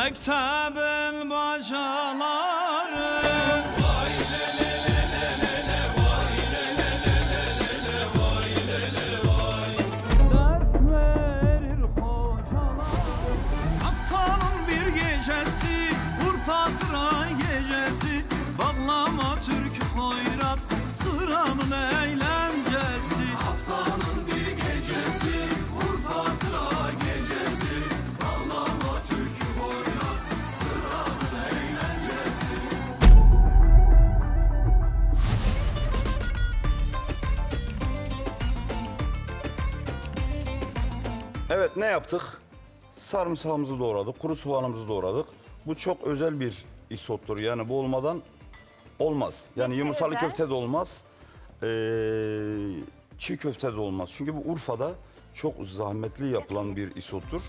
mektebin bacaları. Dert verir hocalar. Bir gecesi Urfa sıra Evet ne yaptık? Sarımsağımızı doğradık, kuru soğanımızı doğradık. Bu çok özel bir isottur. Yani bu olmadan olmaz. Yani Nesi yumurtalı özel? köfte de olmaz. Ee, çiğ köfte de olmaz. Çünkü bu Urfa'da çok zahmetli yapılan bir isottur.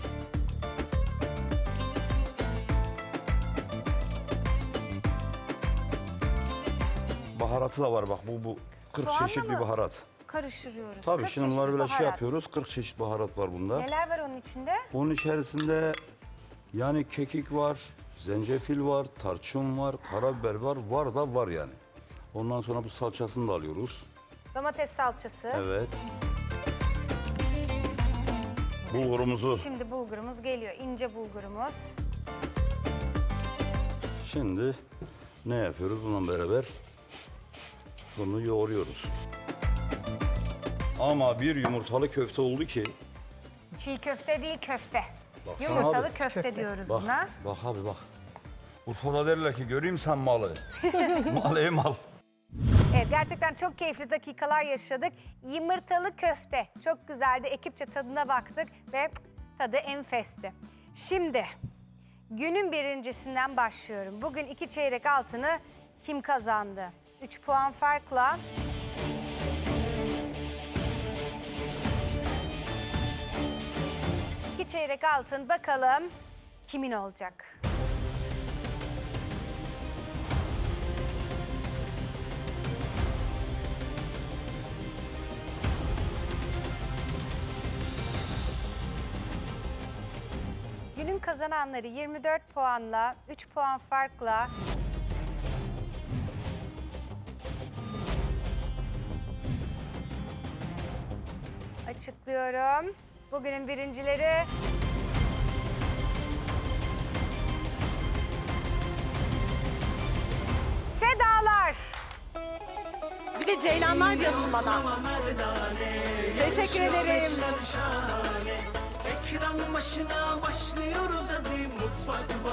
Baharatı da var bak bu bu 40 Soğanla çeşit bir mı? baharat. Karıştırıyoruz. Tabii 40 şimdi çeşit bunları böyle şey baharat. yapıyoruz. 40 çeşit baharat var bunda. Neler var onun içinde? Bunun içerisinde yani kekik var, zencefil var, tarçın var, karabiber var, var da var yani. Ondan sonra bu salçasını da alıyoruz. Domates salçası. Evet. Bulgurumuzu Şimdi bulgurumuz geliyor. ince bulgurumuz. şimdi ne yapıyoruz bununla beraber? Bunu yoğuruyoruz. Ama bir yumurtalı köfte oldu ki Çiğ köfte değil köfte. Baksana Yumurtalı abi. köfte diyoruz bak, buna. bak abi bak. Urfa'da derler ki göreyim sen malı. mal ey mal. Evet gerçekten çok keyifli dakikalar yaşadık. Yumurtalı köfte çok güzeldi. Ekipçe tadına baktık ve tadı enfesti. Şimdi günün birincisinden başlıyorum. Bugün iki çeyrek altını kim kazandı? 3 puan farkla çeyrek altın bakalım kimin olacak? Günün kazananları 24 puanla, 3 puan farkla açıklıyorum. Bugünün birincileri Sedalar. Bir de ceylanlar diyorsun bana. Teşekkür ederim. Ekran başına başlıyoruz hadi mutfak